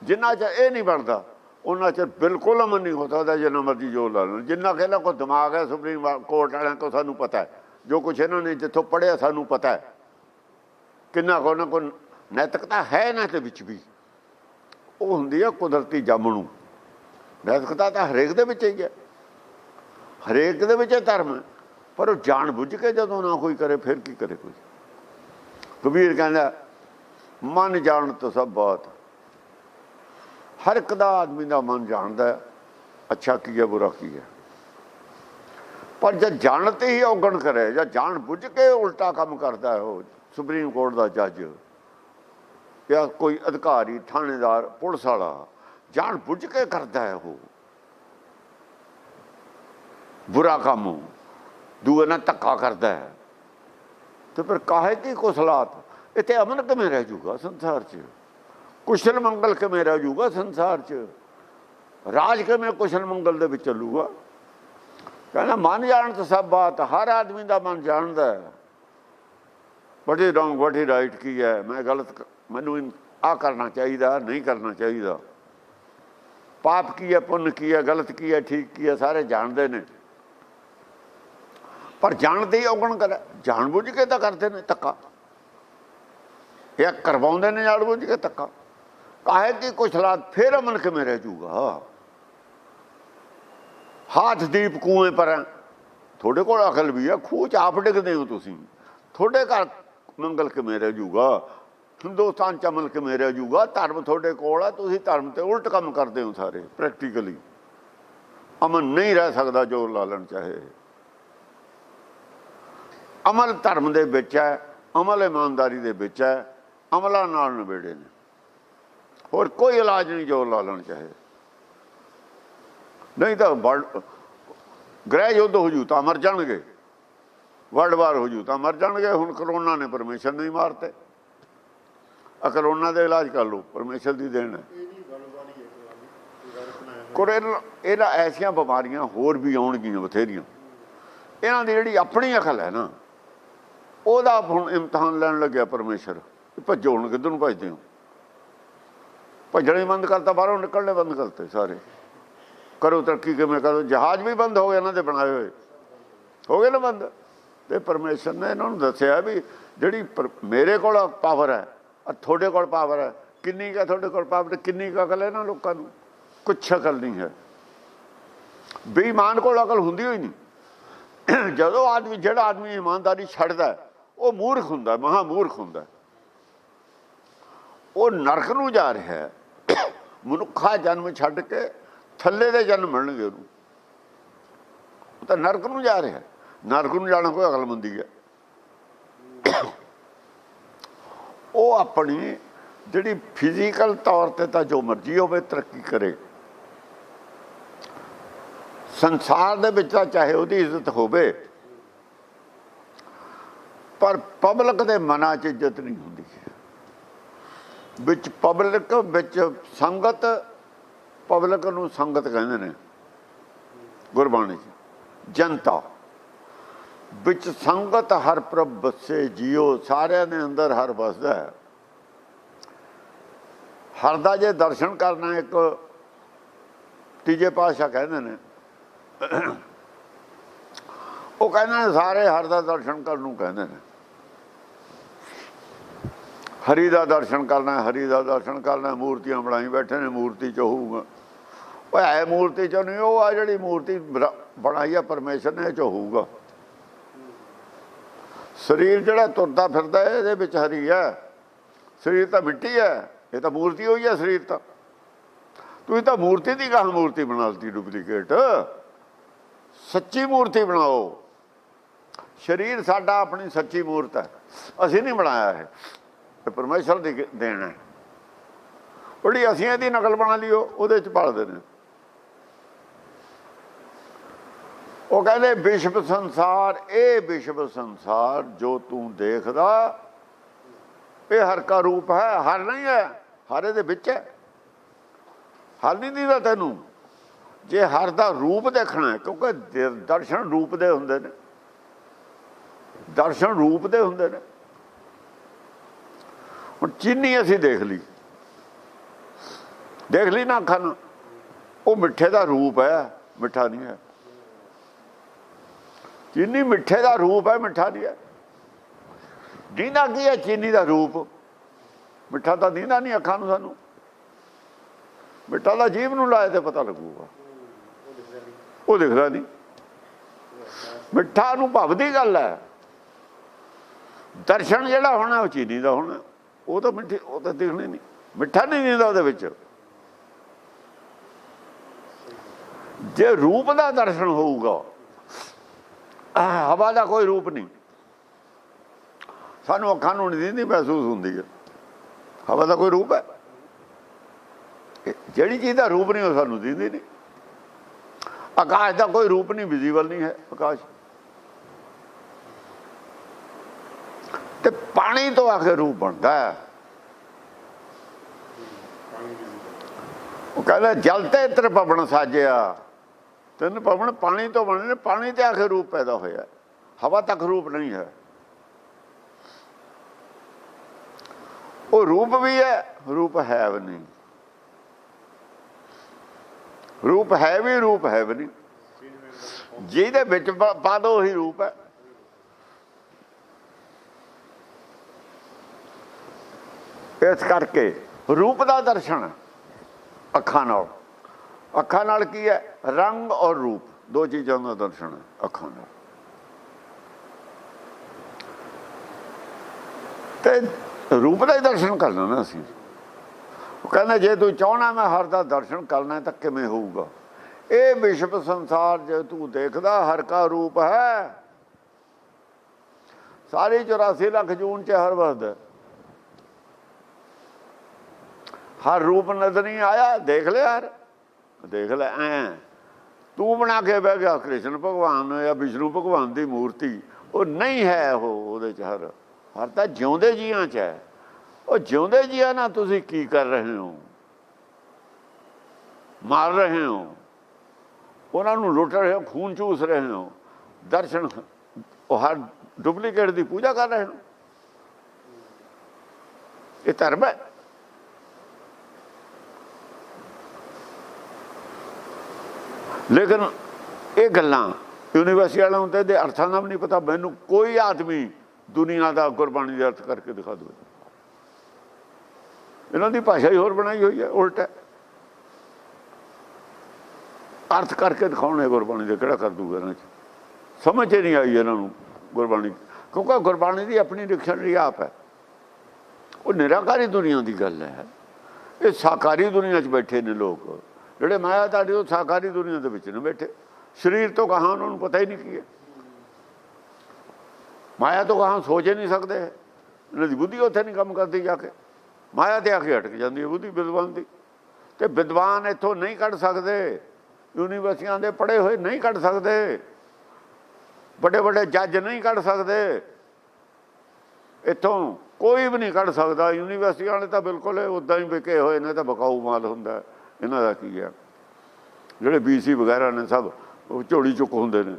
ਜਿੰਨਾ ਚ ਇਹ ਨਹੀਂ ਬਣਦਾ, ਉਹਨਾਂ ਚ ਬਿਲਕੁਲ ਅਮਨ ਨਹੀਂ ਹੋ ਸਕਦਾ, ਜਿੰਨਾ ਮਰਜ਼ੀ ਜੋ ਲਾ ਲਓ ਜਿੰਨਾ ਕਹਿੰਦਾ ਕੋਈ ਦਿਮਾਗ ਹੈ, ਸੁਪਰੀਮ ਕੋਰਟ ਵਾਲਿਆਂ ਕੋ ਸਾਨੂੰ ਪਤਾ ਹੈ। ਜੋ ਕੁਝ ਇਹਨਾਂ ਨੇ ਜਿੱਥੋਂ ਪੜਿਆ ਸਾਨੂੰ ਪਤਾ ਹੈ। ਕਿੰਨਾ ਕੋ ਉਹਨਾਂ ਕੋਲ ਨੈਤਿਕਤਾ ਹੈ ਇਹਨਾਂ ਦੇ ਵਿੱਚ ਵੀ। ਉਹ ਹੁੰਦੀ ਹੈ ਕੁਦਰਤੀ ਜੰਮ ਨੂੰ ਨੈਤਿਕਤਾ ਤਾਂ ਹਰੇਕ ਦੇ ਵਿੱਚ ਹੀ ਹੈ। ਹਰੇਕ ਦੇ ਵਿੱਚ ਧਰਮ ਹੈ। ਪਰ ਉਹ ਜਾਣ ਬੁੱਝ ਕੇ ਜਦੋਂ ਨਾ ਕੋਈ ਕਰੇ, ਫਿਰ ਕੀ ਕਰੇ ਕੋਈ? ਕਬੀਰ ਕਹਿੰਦਾ, ਮਨ ਜਾਣ ਤੋਂ ਸਭ ਬਹੁਤ ਹਰ ਇੱਕ ਦਾ ਆਦਮੀ ਦਾ ਮਨ ਜਾਣਦਾ ਅੱਛਾ ਕੀ ਹੈ, ਬੁਰਾ ਕੀ ਹੈ। ਪਰ ਜਦ ਜਾਣਤੇ ਹੀ ਔਗਣ ਕਰੇ, ਜਾਂ ਜਾਣ ਬੁੱਝ ਕੇ ਉਲਟਾ ਕੰਮ ਕਰਦਾ ਹੈ ਉਹ, ਸੁਪਰੀਮ ਕੋਰਟ ਦਾ ਜੱਜ, ਜਾਂ ਕੋਈ ਅਧਿਕਾਰੀ, ਥਾਣੇਦਾਰ, ਪੁਲਿਸ ਵਾਲਾ, ਜਾਣ ਬੁੱਝ ਕੇ ਕਰਦਾ ਹੈ ਉਹ। ਬੁਰਾ ਕੰਮ। ਦੂਏ ਨਾਲ ਧੱਕਾ ਕਰਦਾ ਹੈ। ਤੇ ਫਿਰ ਕਾਹੇ ਕੀ ਕੁਸਲਾਤ ਇੱਥੇ ਅਮਨ ਕਿਵੇਂ ਰਹਿ ਜੂਗਾ ਸੰਸਾਰ 'ਚ? ਕੁਸ਼ਲ ਮੰਗਲ ਕਿਵੇਂ ਰਹਿ ਜੂਗਾ ਸੰਸਾਰ 'ਚ? ਰਾਜ ਕਿਵੇਂ ਕੁਸ਼ਲ ਮੰਗਲ ਦੇ ਵਿੱਚ ਚੱਲੂਗਾ? ਕਹਿੰਦਾ, ਮਨ ਜਾਣ ਤਾਂ ਸਭ ਬਾਤ, ਹਰ ਆਦਮੀ ਦਾ ਮਨ ਜਾਣਦਾ ਹੈ। What wrong what is right ਕੀ ਹੈ? ਮੈਂ ਗਲਤ ਮੈਨੂੰ ਆ ਕਰਨਾ ਚਾਹੀਦਾ ਨਹੀਂ ਕਰਨਾ ਚਾਹੀਦਾ। ਪਾਪ ਕੀ ਹੈ, ਪੁੰਨ ਕੀ ਹੈ, ਗਲਤ ਕੀ ਹੈ, ਠੀਕ ਕੀ ਹੈ, ਸਾਰੇ ਜਾਣਦੇ ਨੇ। ਪਰ ਜਾਣਦੇ ਹੀ ਔਗਣ ਕਰ? ਜਾਣ ਬੁੱਝ ਕੇ ਤਾਂ ਕਰਦੇ ਨੇ ਧੱਕਾ। ਇਹ ਕਰਵਾਉਂਦੇ ਨੇ ਜਾਣ ਬੁੱਝ ਕੇ ਧੱਕਾ। ਕਾਹੇ ਕਿ ਕੁਛ ਹਾਲਾਤ ਫੇਰ ਅਮਨ ਕਿਵੇਂ ਰਹਿ ਜੂਗਾ ਹੱਥ ਦੀਪ ਕੂਏ ਪਰ ਤੁਹਾਡੇ ਕੋਲ ਅਕਲ ਵੀ ਹੈ, ਖੂਹ ਚ ਆਪ ਡਿੱਗਦੇ ਹੋ ਤੁਸੀਂ। ਤੁਹਾਡੇ ਘਰ ਮੰਗਲ ਕਿਵੇਂ ਰਹਿ ਜੂਗਾ ਹਿੰਦੁਸਤਾਨ ਚ ਅਮਲ ਕਿਵੇਂ ਰਹਿ ਜੂਗਾ ਧਰਮ ਤੁਹਾਡੇ ਕੋਲ ਆ ਤੁਸੀਂ ਧਰਮ ਤੇ ਉਲਟ ਕੰਮ ਕਰਦੇ ਹੋ ਸਾਰੇ ਪ੍ਰੈਕਟੀਕਲੀ ਅਮਨ ਨਹੀਂ ਰਹਿ ਸਕਦਾ ਜੋ ਲਾਲਣ ਚਾਹੇ। ਅਮਲ ਧਰਮ ਦੇ ਵਿੱਚ ਹੈ, ਅਮਲ ਇਮਾਨਦਾਰੀ ਦੇ ਵਿੱਚ ਹੈ, ਅਮਲਾਂ ਨਾਲ ਨਿਬੇੜੇ ਨੇ। ਹੋਰ ਕੋਈ ਇਲਾਜ ਨਹੀਂ ਜੋ ਲਾਲਣ ਚਾਹੇ। ਨਹੀਂ ਤਾਂ ਵਰਲਡ, ਗ੍ਰਹਿ ਯੁੱਧ ਹੋ ਜੂ ਤਾਂ ਮਰ ਜਾਣਗੇ। ਵਰਲਡ ਵਾਰ ਹੋ ਜੂ ਤਾਂ ਮਰ ਜਾਣਗੇ, ਹੁਣ ਕਰੋਨਾ ਨੇ ਪਰਮੇਸ਼ਰ ਨਹੀਂ ਮਾਰਤੇ। ਆ ਕਰੋਨਾ ਦੇ ਇਲਾਜ ਕਰ ਲਓ, ਪਰਮੇਸ਼ਰ ਦੀ ਦੇਣ ਹੈ। ਇਹ ਕੋਰੋਨਾ ਇਹਨਾਂ ਐਸੀਆਂ ਬਿਮਾਰੀਆਂ ਹੋਰ ਵੀ ਆਉਣਗੀਆਂ ਬਥੇਰੀਆਂ। ਇਹਨਾਂ ਦੀ ਜਿਹੜੀ ਆਪਣੀ ਅਕਲ ਹੈ ਨਾ ਉਹਦਾ ਹੁਣ ਇਮਤਿਹਾਨ ਲੈਣ ਲੱਗਿਆ ਪਰਮੇਸ਼ਰ ਵੀ ਭੱਜੋ ਹੁਣ ਕਿੱਧਰ ਨੂੰ ਭੱਜਦੇ ਹੋ? ਭੱਜਣੇ ਬੰਦ ਕਰਤਾ, ਬਾਹਰੋਂ ਨਿਕਲਣੇ ਬੰਦ ਕਰਤੇ ਸਾਰੇ। ਕਰੋ ਤਰੱਕੀ ਕਿਵੇਂ ਕਰੋ? ਜਹਾਜ਼ ਵੀ ਬੰਦ ਹੋ ਗਏ, ਇਹਨਾਂ ਦੇ ਬਣਾਏ ਹੋਏ। ਹੋ ਗਏ ਨਾ ਬੰਦ? ਤੇ ਪਰਮੇਸ਼ਰ ਨੇ ਇਹਨਾਂ ਨੂੰ ਦੱਸਿਆ ਵੀ ਜਿਹੜੀ ਪਰ- ਮੇਰੇ ਕੋਲ ਪਾਵਰ ਹੈ ਔਰ ਤੁਹਾਡੇ ਕੋਲ ਪਾਵਰ ਹੈ। ਕਿੰਨੀ ਕਾ ਤੁਹਾਡੇ ਕੋਲ ਪਾਵਰ ਕਿੰਨੀ ਕਾ ਅਕਲ ਹੈ ਨਾ ਲੋਕਾਂ ਨੂੰ? ਕੁਛ ਅਕਲ ਨਹੀਂ ਹੈ। ਬੇਈਮਾਨ ਕੋਲ ਅਕਲ ਹੁੰਦੀ ਹੋਈ ਨਹੀਂ। ਜਦੋਂ ਆਦਮੀ, ਜਿਹੜਾ ਆਦਮੀ ਇਮਾਨਦਾਰੀ ਛੱਡਦਾ ਉਹ ਮੂਰਖ ਹੁੰਦਾ ਹੈ, ਮਹਾ ਮੂਰਖ ਹੁੰਦਾ। ਉਹ ਨਰਕ ਨੂੰ ਜਾ ਰਿਹਾ ਹੈ। ਮਨੁੱਖਾ ਜਨਮ ਛੱਡ ਕੇ ਥੱਲੇ ਦੇ ਜਨਮ ਮਿਲਣਗੇ ਉਹਨੂੰ। ਉਹ ਤਾਂ ਨਰਕ ਨੂੰ ਜਾ ਰਿਹਾ ਨਰਕ ਨੂੰ ਜਾਣਾ ਕੋਈ ਅਕਲਮੰਦੀ ਹੈ। ਉਹ ਆਪਣੀ ਜਿਹੜੀ ਫਿਜ਼ੀਕਲ ਤੌਰ ਤੇ ਤਾਂ ਜੋ ਮਰਜ਼ੀ ਹੋਵੇ ਤਰੱਕੀ ਕਰੇ। ਸੰਸਾਰ ਦੇ ਵਿੱਚ ਤਾਂ ਚਾਹੇ ਉਹਦੀ ਇੱਜ਼ਤ ਹੋਵੇ ਪਰ ਪਬਲਿਕ ਦੇ ਮਨਾਂ 'ਚ ਇੱਜ਼ਤ ਨਹੀਂ ਹੁੰਦੀ। ਵਿੱਚ ਪਬਲਿਕ, ਵਿੱਚ ਸੰਗਤ, ਪਬਲਿਕ ਨੂੰ ਸੰਗਤ ਕਹਿੰਦੇ ਨੇ ਗੁਰਬਾਣੀ 'ਚ, ਜਨਤਾ। ਵਿੱਚ ਸੰਗਤ ਹਰ ਪ੍ਰਭ ਬਸੇ ਜਿਉ ਸਾਰਿਆਂ ਦੇ ਅੰਦਰ ਹਰ ਵਸਦਾ ਹੈ। ਹਰ ਦਾ ਜੇ ਦਰਸ਼ਨ ਕਰਨਾ ਇੱਕ ਤੀਜੇ ਪਾਤਸ਼ਾਹ ਕਹਿੰਦੇ ਨੇ, ਉਹ ਕਹਿੰਦੇ ਨੇ, ਸਾਰੇ ਹਰ ਦਾ ਦਰਸ਼ਨ ਕਰਨ ਨੂੰ ਕਹਿੰਦੇ ਨੇ। ਹਰੀ ਦਾ ਦਰਸ਼ਨ ਕਰਨਾ ਹਰੀ ਦਾ ਦਰਸ਼ਨ ਕਰਨਾ ਮੂਰਤੀਆਂ ਬਣਾਈ ਬੈਠੇ ਨੇ ਮੂਰਤੀ ਚ ਹੋਊਗਾ। ਓਏ ਐ ਮੂਰਤੀ ਚ ਨਹੀਂ ਉਹ ਆ ਜਿਹੜੀ ਮੂਰਤੀ ਬਣਾ- ਬਣਾਈ ਆ ਪਰਮੇਸ਼ਰ ਨੇ ਇਹ ਚ ਹੋਊਗਾ। ਸਰੀਰ ਜਿਹੜਾ ਤੁਰਦਾ ਫਿਰਦਾ ਹੈ, ਇਹਦੇ ਵਿੱਚ ਹਰੀ ਹੈ। ਸਰੀਰ ਤਾਂ ਮਿੱਟੀ ਹੈ ਇਹ ਤਾਂ ਮੂਰਤੀ ਹੋਈ ਹੈ ਸਰੀਰ ਤਾਂ। ਤੁਸੀਂ ਤਾਂ ਮੂਰਤੀ ਦੀ ਗਾਹ ਮੂਰਤੀ ਬਣਾ ਲਤੀ ਡੁਪਲੀਕੇਟ। ਸੱਚੀ ਮੂਰਤੀ ਬਣਾਓ। ਸਰੀਰ ਸਾਡਾ ਆਪਣੀ ਸੱਚੀ ਮੂਰਤ ਹੈ। ਅਸੀਂ ਨਹੀਂ ਬਣਾਇਆ ਇਹ। ਇਹ ਪਰਮੇਸ਼ਰ ਦੀ ਦੇਣ ਹੈ। ਉਹਦੀ ਅਸੀਂ ਇਹਦੀ ਨਕਲ ਬਣਾ ਲਿਓ ਉਹਦੇ ਚ ਪਾਲਦੇ ਨੇ। ਉਹ ਕਹਿੰਦੇ ਵਿਸ਼ਵ ਸੰਸਾਰ, ਇਹ ਵਿਸ਼ਵ ਸੰਸਾਰ ਜੋ ਤੂੰ ਦੇਖਦਾ, ਇਹ ਹਰ ਕਾ ਰੂਪ ਹੈ, ਹਰ ਨਹੀਂ ਹੈ, ਹਰ ਇਹਦੇ ਵਿੱਚ ਹੈ। ਹਰ ਨਹੀਂ ਦੀਦਾ ਤੈਨੂੰ। ਜੇ ਹਰ ਦਾ ਰੂਪ ਦੇਖਣਾ ਹੈ, ਕਿਉਂਕਿ ਦਰਸ਼ਨ ਰੂਪ ਦੇ ਹੁੰਦੇ ਨੇ। ਦਰਸ਼ਨ ਰੂਪ ਦੇ ਹੁੰਦੇ ਨੇ। ਹੁਣ ਚੀਨੀ ਅਸੀਂ ਦੇਖ ਲਈ। ਦੇਖ ਲਈ ਨਾ ਅੱਖਾਂ ਨਾਲ ਉਹ ਮਿੱਠੇ ਦਾ ਰੂਪ ਹੈ, ਮਿੱਠਾ ਨਹੀਂ ਹੈ। ਚੀਨੀ ਮਿੱਠੇ ਦਾ ਰੂਪ ਹੈ, ਮਿੱਠਾ ਨਹੀਂ ਹੈ। ਦੀਨਾ ਕੀ ਹੈ ਚੀਨੀ ਦਾ ਰੂਪ? ਮਿੱਠਾ ਤਾਂ ਦੀਨਾ ਨਹੀਂ, ਅੱਖਾਂ ਨੂੰ ਸਾਨੂੰ। ਮਿੱਠਾ ਦਾ ਜੀਵ ਨੂੰ ਲਾਏ ਤੇ ਪਤਾ ਲੱਗੂਗਾ। ਉਹ ਦਿਖਦਾ ਨਹੀਂ। ਉਹ ਦਿਖਦਾ ਨਹੀਂ ਮਿੱਠਾ ਅਨੁਭਵ ਦੀ ਗੱਲ ਹੈ। ਦਰਸ਼ਨ ਜਿਹੜਾ ਹੋਣਾ ਉਹ ਚੀਨੀ ਦਾ ਹੋਣਾ। ਉਹ ਤਾਂ ਮਿੱਠੀ ਉਹ ਤਾਂ ਦਿਖਣੀ ਨਹੀਂ। ਮਿੱਠਾ ਨਹੀਂ ਦਿੰਦਾ ਉਹਦੇ ਵਿੱਚ। ਜੇ ਰੂਪ ਦਾ ਦਰਸ਼ਨ ਹੋਊਗਾ ਹਵਾ ਦਾ ਕੋਈ ਰੂਪ ਨਹੀਂ। ਸਾਨੂੰ ਅੱਖਾਂ ਨੂੰ ਨਹੀਂ ਦਿੰਦੀ, ਮਹਿਸੂਸ ਹੁੰਦੀ ਹੈ। ਹਵਾ ਦਾ ਕੋਈ ਰੂਪ ਹੈ? ਜਿਹੜੀ ਚੀਜ਼ ਦਾ ਰੂਪ ਨਹੀਂ, ਉਹ ਸਾਨੂੰ ਦਿੰਦੀ ਨਹੀਂ। ਆਕਾਸ਼ ਦਾ ਕੋਈ ਰੂਪ ਨਹੀਂ, ਵਿਜ਼ੀਬਲ ਨਹੀਂ ਹੈ। ਆਕਾਸ਼ ਤੇ ਪਾਣੀ ਤੋਂ ਆ ਕੇ ਰੂਪ ਬਣਦਾ ਹੈ। ਉਹ ਕਹਿੰਦਾ, ਜਲ ਤੇ ਇਤਰ ਪਵਨ ਸਾਜਿਆ। ਤਿੰਨ ਪਵਨ ਪਾਣੀ ਤੋਂ ਬਣੇ ਨੇ, ਪਾਣੀ ਤੇ ਆ ਕੇ ਰੂਪ ਪੈਦਾ ਹੋਇਆ ਹਵਾ ਤੱਕ ਰੂਪ ਨਹੀਂ ਹੈ। ਉਹ ਰੂਪ ਵੀ ਹੈ, ਰੂਪ ਹੈ ਵੀ ਨਹੀਂ। ਰੂਪ ਹੈ ਵੀ, ਰੂਪ ਹੈ ਵੀ ਨਹੀਂ। ਜਿਹਦੇ ਵਿੱਚ ਪਾ- ਦੋ ਉਹੀ ਰੂਪ ਹੈ। ਇਸ ਕਰਕੇ ਰੂਪ ਦਾ ਦਰਸ਼ਨ ਅੱਖਾਂ ਨਾਲ। ਅੱਖਾਂ ਨਾਲ ਕੀ ਹੈ? ਰੰਗ ਔਰ ਰੂਪ। ਦੋ ਚੀਜ਼ਾਂ ਦਾ ਦਰਸ਼ਨ ਹੈ, ਅੱਖਾਂ ਨਾਲ। ਤੇ ਰੂਪ ਦਾ ਹੀ ਦਰਸ਼ਨ ਕਰਨਾ ਨਾ ਅਸੀਂ। ਉਹ ਕਹਿੰਦਾ, ਜੇ ਤੂੰ ਚਾਹਣਾ ਮੈਂ ਹਰ ਦਾ ਦਰਸ਼ਨ ਕਰਨਾ ਤਾਂ ਕਿਵੇਂ ਹੋਊਗਾ? ਇਹ ਵਿਸ਼ਵ ਸੰਸਾਰ ਜੇ ਤੂੰ ਦੇਖਦਾ, ਹਰ ਕਾ ਰੂਪ ਹੈ। ਸਾਰੇ 84 ਲੱਖ ਜੂਨ ਚ ਹਰ ਵਸਦਾ। ਹਰ ਰੂਪ ਨਜ਼ਰ ਨਹੀਂ ਆਇਆ, ਦੇਖ ਲਿਆ ਯਾਰ ਦੇਖ ਲੈ, ਐ। ਤੂੰ ਬਣਾ ਕੇ ਬਹਿ ਗਿਆ, ਕ੍ਰਿਸ਼ਨ ਭਗਵਾਨ ਜਾਂ ਵਿਸ਼ਨੂੰ ਭਗਵਾਨ ਦੀ ਮੂਰਤੀ। ਉਹ ਨਹੀਂ ਹੈ ਉਹ, ਉਹਦੇ ਚ ਹਰ। ਹਰ ਤਾਂ ਜਿਉਂਦੇ ਜੀਆਂ ਚ ਹੈ। ਉਹ ਜਿਉਂਦੇ ਜੀਆਂ ਨਾਲ ਤੁਸੀਂ ਕੀ ਕਰ ਰਹੇ ਹੋ? ਮਾਰ ਰਹੇ ਹੋ? ਉਹਨਾਂ ਨੂੰ ਲੁੱਟ ਰਹੇ ਹੋ, ਖੂਨ ਚੂਸ ਰਹੇ ਹੋ? ਦਰਸ਼ਨ, ਉਹ ਹਰ ਡੁਪਲੀਕੇਟ ਦੀ ਪੂਜਾ ਕਰ ਰਹੇ ਹੋ ਇਹ ਧਰਮ ਹੈ। ਲੇਕਿਨ ਇਹ ਗੱਲਾਂ ਯੂਨੀਵਰਸਿਟੀ ਵਾਲਿਆਂ ਨੂੰ ਤਾਂ ਇਹਦੇ ਅਰਥਾਂ ਦਾ ਵੀ ਨਹੀਂ ਪਤਾ। ਮੈਨੂੰ ਕੋਈ ਆਦਮੀ ਦੁਨੀਆ ਦਾ ਗੁਰਬਾਣੀ ਦੇ ਅਰਥ ਕਰਕੇ ਦਿਖਾ ਦੇ ਇਹਨਾਂ ਦੀ ਭਾਸ਼ਾ ਹੀ ਹੋਰ ਬਣਾਈ ਹੋਈ ਹੈ, ਉਲਟ ਹੈ। ਅਰਥ ਕਰਕੇ ਦਿਖਾਉਣੇ ਗੁਰਬਾਣੀ ਦੇ ਕਿਹੜਾ ਕਰ ਦੂਗਾ ਇਹਨਾਂ ਚ? ਸਮਝ ਹੀ ਨਹੀਂ ਆਈ ਇਹਨਾਂ ਨੂੰ ਗੁਰਬਾਣੀ। ਕਿਉਂਕਿ ਗੁਰਬਾਣੀ ਦੀ ਆਪਣੀ ਡਿਕਸ਼ਨਰੀ ਆਪ ਹੈ। ਉਹ ਨਿਰਾਕਾਰੀ ਦੁਨੀਆ ਦੀ ਗੱਲ ਹੈ। ਇਹ ਸਾਕਾਰੀ ਦੁਨੀਆ 'ਚ ਬੈਠੇ ਨੇ ਲੋਕ। ਜਿਹੜੇ ਮਾਇਆ ਤੁਹਾਡੇ ਉਹ ਸਾਕਾਰੀ ਦੁਨੀਆ ਦੇ ਵਿੱਚ ਨੇ ਬੈਠੇ। ਸਰੀਰ ਤੋਂ ਕਹਾਂ ਉਹਨਾਂ ਨੂੰ ਪਤਾ ਹੀ ਨਹੀਂ ਕੀ ਹੈ। ਮਾਇਆ ਤੋਂ ਕਹਾਂ ਸੋਚ ਹੀ ਨਹੀਂ ਸਕਦੇ। ਇਹਨਾਂ ਦੀ ਬੁੱਧੀ ਉੱਥੇ ਨਹੀਂ ਕੰਮ ਕਰਦੀ ਜਾ ਕੇ। ਮਾਇਆ ਤੇ ਆ ਕੇ ਅਟਕ ਜਾਂਦੀ ਹੈ, ਬੁੱਧੀ ਵਿਦਵਾਨ ਦੀ। ਤੇ ਵਿਦਵਾਨ ਇੱਥੋਂ ਨਹੀਂ ਕੱਢ ਸਕਦੇ। ਯੂਨੀਵਰਸਿਟੀਆਂ ਦੇ ਪੜ੍ਹੇ ਹੋਏ ਨਹੀਂ ਕੱਢ ਸਕਦੇ। ਵੱਡੇ ਵੱਡੇ ਜੱਜ ਨਹੀਂ ਕੱਢ ਸਕਦੇ। ਇੱਥੋਂ ਕੋਈ ਵੀ ਨਹੀਂ ਕੱਢ ਸਕਦਾ। ਯੂਨੀਵਰਸਿਟੀਆਂ ਵਾਲੇ ਤਾਂ ਬਿਲਕੁਲ ਉਦਾਂ ਹੀ ਵਿਕੇ ਹੋਏ ਨੇ ਤਾਂ ਬਕਾਊ ਮਾਲ ਹੁੰਦਾ। ਇਹਨਾਂ ਦਾ ਕੀ ਹੈ ਜਿਹੜੇ ਬੀਸੀ ਵਗੈਰਾ ਨੇ ਸਭ, ਉਹ ਝੋਲੀ ਚੁੱਕ ਹੁੰਦੇ ਨੇ।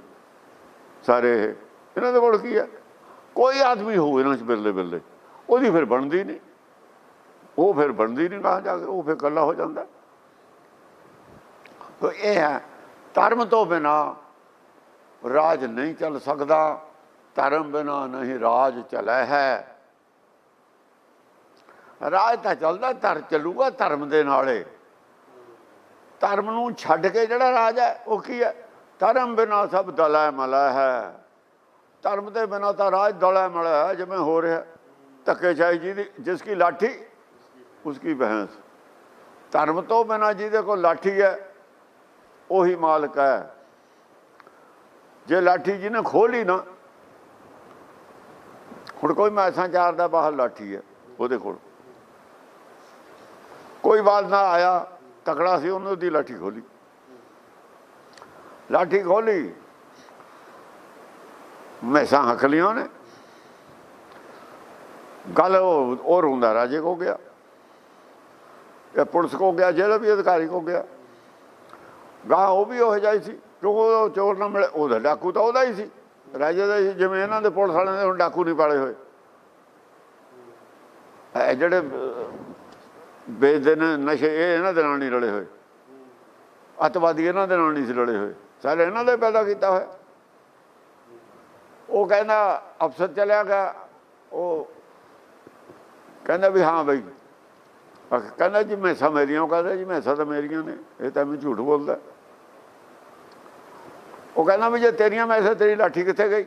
ਸਾਰੇ ਇਹਨਾਂ ਦੇ ਕੋਲ ਕੀ ਹੈ ਕੋਈ ਆਦਮੀ ਹੋਵੇ ਇਹਨਾਂ ਚ ਬਿਰਲੇ ਬਿਰਲੇ। ਉਹਦੀ ਫਿਰ ਬਣਦੀ ਨਹੀਂ। ਉਹ ਫਿਰ ਬਣਦੀ ਨਹੀਂ ਕਹਾਂ ਜਾ ਕੇ, ਉਹ ਫਿਰ ਇਕੱਲਾ ਹੋ ਜਾਂਦਾ। ਤੋ ਇਹ ਹੈ, ਧਰਮ ਤੋਂ ਬਿਨਾ ਰਾਜ ਨਹੀਂ ਚੱਲ ਸਕਦਾ। ਧਰਮ ਬਿਨਾ ਨਹੀਂ ਰਾਜ ਚਲੇ ਹੈ। ਰਾਜ ਤਾਂ ਚੱਲਦਾ, ਧਰ ਚੱਲੂਗਾ ਧਰਮ ਦੇ ਨਾਲੇ। ਧਰਮ ਨੂੰ ਛੱਡ ਕੇ ਜਿਹੜਾ ਰਾਜ ਹੈ, ਉਹ ਕੀ ਹੈ? ਧਰਮ ਬਿਨਾ ਸਭ ਦਲਾ ਮਲਾ ਹੈ। ਧਰਮ ਦੇ ਬਿਨਾ ਤਾਂ ਰਾਜ ਦਲਾ ਮਲਾ ਹੈ, ਜਿਵੇਂ ਹੋ ਰਿਹਾ। ਧੱਕੇਸ਼ਾਹੀ ਜੀ ਦੀ ਜਿਸ ਕੀ ਲਾਠੀ ਉਸकी ਬਹਿਸ। ਧਰਮ ਤੋਂ ਬਿਨਾ ਜਿਹਦੇ ਕੋਲ ਲਾਠੀ ਹੈ, ਉਹੀ ਮਾਲਕ ਹੈ। ਜੇ ਲਾਠੀ ਜਿਹਨੇ ਖੋਲੀ ਨਾ, ਹੁਣ ਕੋਈ ਮੈਸਾਂ ਚਾਰ ਦਾ ਬਾਹਰ ਲਾਠੀ ਹੈ, ਉਹਦੇ ਕੋਲ। ਕੋਈ ਬਾਲ ਨਾ ਆਇਆ ਤਕੜਾ ਸੀ ਉਹਨੇ ਉਹਦੀ ਲਾਠੀ ਖੋਲੀ। ਲਾਠੀ ਖੋਲੀ। ਮੈਸਾਂ ਹੱਕ ਲਿਆ ਨੇ ਗੱਲ ਉਹ ਰੋਂਦਾ ਰਾਜੇ ਕੋ ਗਿਆ। ਇਹ ਪੁਲਿਸ ਕੋ ਗਿਆ ਜਿਹੜਾ ਵੀ ਅਧਿਕਾਰੀ ਕੋ ਗਿਆ। ਗਾਂ ਉਹ ਵੀ ਉਹ ਜਾਈ ਸੀ ਕਿਉਂਕਿ ਉਹ ਚੋਰ ਨਾ ਮਿਲੇ ਉਹਦਾ ਡਾਕੂ ਤਾਂ ਉਹਦਾ ਹੀ ਸੀ। ਰਾਜੇ ਦਾ ਸੀ, ਜਿਵੇਂ ਇਹਨਾਂ ਦੇ ਪੁਲਿਸ ਵਾਲਿਆਂ ਦੇ ਹੁਣ ਡਾਕੂ ਨਹੀਂ ਪਾਲੇ ਹੋਏ। ਜਿਹੜੇ ਵੇਚਦੇ ਨੇ ਨਸ਼ੇ, ਇਹ ਇਹਨਾਂ ਦੇ ਨਾਲ ਨਹੀਂ ਰਲੇ ਹੋਏ। ਅੱਤਵਾਦੀ ਇਹਨਾਂ ਦੇ ਨਾਲ ਨਹੀਂ ਸੀ ਰਲੇ ਹੋਏ। ਸਾਰੇ ਇਹਨਾਂ ਦੇ ਪੈਦਾ ਕੀਤਾ ਹੋਇਆ। ਉਹ ਕਹਿੰਦਾ, ਅਫਸਰ ਚਲਿਆ ਗਿਆ। ਉਹ ਕਹਿੰਦਾ ਵੀ ਹਾਂ ਬਈ। ਕਹਿੰਦਾ ਜੀ ਮੈਂ ਮੇਰੀਆਂ, ਉਹ ਕਹਿੰਦਾ ਜੀ, ਮੈਸਾਂ ਤਾਂ ਮੇਰੀਆਂ ਨੇ। ਇਹ ਤਾਂ ਮੈਂ ਝੂਠ ਬੋਲਦਾ। ਉਹ ਕਹਿੰਦਾ ਵੀ ਜੇ ਤੇਰੀਆਂ ਮੈਸਾਂ, ਤੇਰੀ ਲਾਠੀ ਕਿੱਥੇ ਗਈ?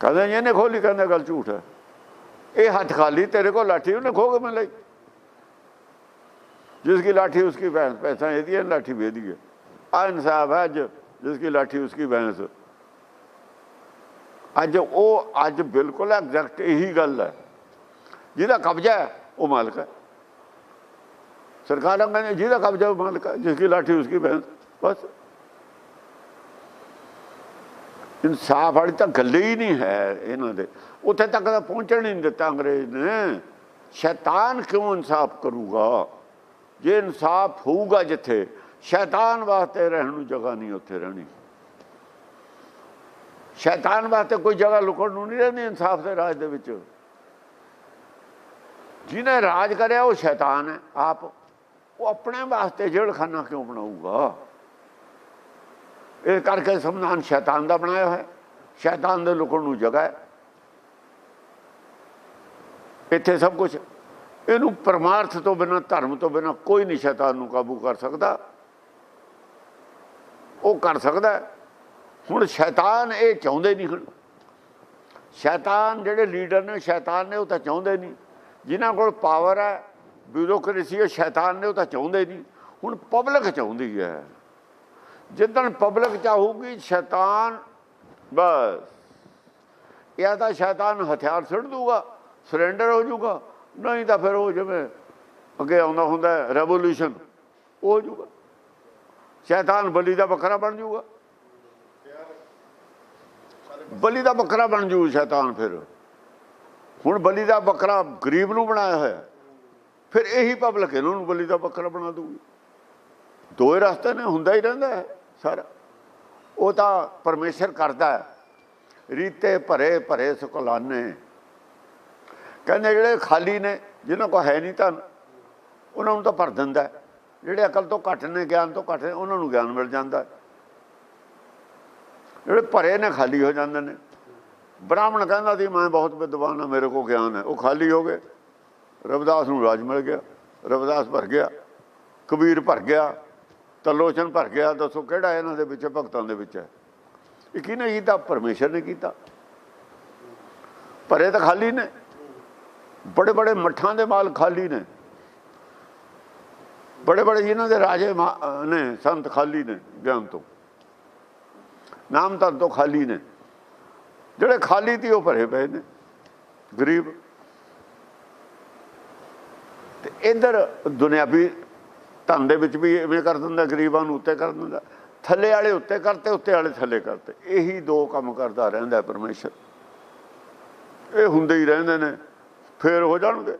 ਕਹਿੰਦਾ ਜੀ, ਇਹਨੇ ਖੋਲੀ, ਕਹਿੰਦਾ ਗੱਲ ਝੂਠ ਹੈ। ਇਹ ਹੱਥ ਖਾਲੀ, ਤੇਰੇ ਕੋਲ ਲਾਠੀ, ਉਹਨੇ ਖੋ ਮੈਂ ਲਈ। ਜਿਸ ਕੀ ਲਾਠੀ ਉਸकी ਭੈਂਸ ਪੈਸਾ ਇਹਦੀ ਹੈ ਲਾਠੀ ਵੇਦੀ ਹੈ ਆ ਇਨਸਾਫ ਹੈ ਅੱਜ ਜਿਸ ਕੀ ਲਾਠੀ ਉਸकी ਭੈਂਸ ਅੱਜ ਉਹ, ਅੱਜ ਬਿਲਕੁਲ ਐਗਜ਼ੈਕਟ ਇਹੀ ਗੱਲ ਹੈ। ਜਿਹਦਾ ਕਬਜ਼ਾ ਹੈ, ਉਹ ਮਾਲਕ ਹੈ। ਸਰਕਾਰਾਂ ਕਹਿੰਦੇ ਜਿਹਦਾ ਕਬਜ਼ਾ, ਉਹ ਮਾਲਕ ਹੈ ਜਿਸ ਕੀ ਲਾਠੀ ਉਸकी ਭੈਂਸ ਬਸ। ਇਨਸਾਫ ਵਾਲੀ ਤਾਂ ਗੱਲ ਹੀ ਨਹੀਂ ਹੈ ਇਹਨਾਂ ਦੇ। ਉੱਥੇ ਤੱਕ ਤਾਂ ਪਹੁੰਚਣ ਹੀ ਨਹੀਂ ਦਿੱਤਾ ਅੰਗਰੇਜ਼ ਨੇ। ਸ਼ੈਤਾਨ ਕਿਉਂ ਇਨਸਾਫ ਕਰੂਗਾ? ਜੇ ਇਨਸਾਫ ਹੋਊਗਾ ਜਿੱਥੇ, ਸ਼ੈਤਾਨ ਵਾਸਤੇ ਰਹਿਣ ਨੂੰ ਜਗ੍ਹਾ ਨਹੀਂ ਉੱਥੇ ਰਹਿਣੀ। ਸ਼ੈਤਾਨ ਵਾਸਤੇ ਕੋਈ ਜਗ੍ਹਾ ਲੁਕਣ ਨੂੰ ਨਹੀਂ ਰਹਿੰਦੀ ਇਨਸਾਫ ਦੇ ਰਾਜ ਦੇ ਵਿੱਚ। ਜਿਹਨੇ ਰਾਜ ਕਰਿਆ ਉਹ ਸ਼ੈਤਾਨ ਹੈ। ਆਪ ਉਹ ਆਪਣੇ ਵਾਸਤੇ ਜੇਲ੍ਹਖਾਨਾ ਕਿਉਂ ਬਣਾਊਗਾ? ਇਸ ਕਰਕੇ ਸੰਵਿਧਾਨ ਸ਼ੈਤਾਨ ਦਾ ਬਣਾਇਆ ਹੋਇਆ। ਸ਼ੈਤਾਨ ਦੇ ਲੁਕਣ ਨੂੰ ਜਗ੍ਹਾ ਹੈ। ਇੱਥੇ ਸਭ ਕੁਝ ਇਹਨੂੰ ਪਰਮਾਰਥ ਤੋਂ ਬਿਨਾ, ਧਰਮ ਤੋਂ ਬਿਨਾ ਕੋਈ ਨਹੀਂ ਸ਼ੈਤਾਨ ਨੂੰ ਕਾਬੂ ਕਰ ਸਕਦਾ। ਉਹ ਕਰ ਸਕਦਾ ਹੁਣ ਸ਼ੈਤਾਨ ਇਹ ਚਾਹੁੰਦੇ ਨਹੀਂ ਹਨ ਸ਼ੈਤਾਨ ਜਿਹੜੇ ਲੀਡਰ ਨੇ, ਸ਼ੈਤਾਨ ਨੇ ਉਹ ਤਾਂ ਚਾਹੁੰਦੇ ਨਹੀਂ। ਜਿਨ੍ਹਾਂ ਕੋਲ ਪਾਵਰ ਹੈ ਬਿਊਰੋਕ੍ਰੇਸੀ ਉਹ ਸ਼ੈਤਾਨ ਨੇ ਉਹ ਤਾਂ ਚਾਹੁੰਦੇ ਨਹੀਂ। ਹੁਣ ਪਬਲਿਕ ਚਾਹੁੰਦੀ ਹੈ। ਜਿੱਦਣ ਪਬਲਿਕ ਚਾਹੂਗੀ ਸ਼ੈਤਾਨ, ਬਸ। ਇਹ ਤਾਂ ਸ਼ੈਤਾਨ ਹਥਿਆਰ ਛੱਡ ਦੂਗਾ ਸਰੈਂਡਰ ਹੋ ਜਾਊਗਾ, ਨਹੀਂ ਤਾਂ ਫਿਰ ਉਹ ਜਿਵੇਂ ਅੱਗੇ ਆਉਂਦਾ ਹੁੰਦਾ ਰੈਵੋਲੂਸ਼ਨ ਹੋ ਜਾਊਗਾ। ਸ਼ੈਤਾਨ ਬਲੀ ਦਾ ਬੱਕਰਾ ਬਣ ਜਾਊਗਾ। ਬਲੀ ਦਾ ਬੱਕਰਾ ਬਣ ਜੂ ਸ਼ੈਤਾਨ ਫਿਰ। ਹੁਣ ਬਲੀ ਦਾ ਬੱਕਰਾ ਗਰੀਬ ਨੂੰ ਬਣਾਇਆ ਹੋਇਆ। ਫਿਰ ਇਹੀ ਪਬਲਿਕ ਇਹਨਾਂ ਨੂੰ ਬਲੀ ਦਾ ਬੱਕਰਾ ਬਣਾ ਦੂਗੀ ਦੋਏ ਰਸਤੇ ਨੇ, ਹੁੰਦਾ ਹੀ ਰਹਿੰਦਾ ਹੈ। ਸਰ, ਉਹ ਤਾਂ ਪਰਮੇਸ਼ਰ ਕਰਦਾ ਹੈ। ਰੀਤੇ ਭਰੇ ਭਰੇ ਸੁਕਲਾਨੇ। ਕਹਿੰਦੇ ਜਿਹੜੇ ਖਾਲੀ ਨੇ, ਜਿਨ੍ਹਾਂ ਕੋ ਹੈ ਨਹੀਂ ਤਾਂ ਉਹਨਾਂ ਨੂੰ ਤਾਂ ਭਰ ਦਿੰਦਾ ਜਿਹੜੇ ਅਕਲ ਤੋਂ ਘੱਟ ਨੇ, ਗਿਆਨ ਤੋਂ ਘੱਟ ਨੇ, ਉਹਨਾਂ ਨੂੰ ਗਿਆਨ ਮਿਲ ਜਾਂਦਾ ਜਿਹੜੇ ਭਰੇ ਨੇ, ਖਾਲੀ ਹੋ ਜਾਂਦੇ ਨੇ। ਬ੍ਰਾਹਮਣ ਕਹਿੰਦਾ ਸੀ, ਮੈਂ ਬਹੁਤ ਵਿਦਵਾਨ ਹਾਂ, ਮੇਰੇ ਕੋਲ ਗਿਆਨ ਹੈ। ਉਹ ਖਾਲੀ ਹੋ ਗਏ। ਰਵਿਦਾਸ ਨੂੰ ਰਾਜ ਮਿਲ ਗਿਆ। ਰਵਿਦਾਸ ਭਰ ਗਿਆ। ਕਬੀਰ ਭਰ ਗਿਆ। ਤਾਂ ਲੋਚਨ ਭਰ ਗਿਆ, ਦੱਸੋ ਕਿਹੜਾ ਇਹਨਾਂ ਦੇ ਵਿੱਚ, ਭਗਤਾਂ ਦੇ ਵਿੱਚ ਹੈ? ਇਹ ਕਿਹਨੇ ਕੀਤਾ ਪਰਮੇਸ਼ਰ ਨੇ ਕੀਤਾ। ਭਰੇ ਤਾਂ ਖਾਲੀ ਨੇ। ਬੜੇ ਬੜੇ ਮੱਠਾਂ ਦੇ ਮਾਲ ਖਾਲੀ ਨੇ। ਬੜੇ ਬੜੇ ਜਿਨ੍ਹਾਂ ਦੇ ਰਾਜੇ ਮਾ- ਨੇ, ਸੰਤ ਖਾਲੀ ਨੇ, ਗਿਆਨ ਤੋਂ। ਨਾਮ ਤਾਂ ਤੋਂ ਖਾਲੀ ਨੇ। ਜਿਹੜੇ ਖਾਲੀ ਤੀ ਉਹ ਭਰੇ ਪਏ ਨੇ। ਗਰੀਬ। ਤੇ ਇਧਰ ਦੁਨਿਆਵੀ ਧਨ ਦੇ ਵਿੱਚ ਵੀ ਇਵੇਂ ਕਰ ਦਿੰਦਾ, ਗਰੀਬਾਂ ਨੂੰ ਉੱਤੇ ਕਰ ਦਿੰਦਾ। ਥੱਲੇ ਵਾਲੇ ਉੱਤੇ ਕਰਤੇ, ਉੱਤੇ ਵਾਲੇ ਥੱਲੇ ਕਰਤੇ। ਇਹੀ ਦੋ ਕੰਮ ਕਰਦਾ ਰਹਿੰਦਾ ਪਰਮੇਸ਼ਰ। ਇਹ ਹੁੰਦੇ ਹੀ ਰਹਿੰਦੇ ਨੇ, ਫੇਰ ਹੋ ਜਾਣਗੇ।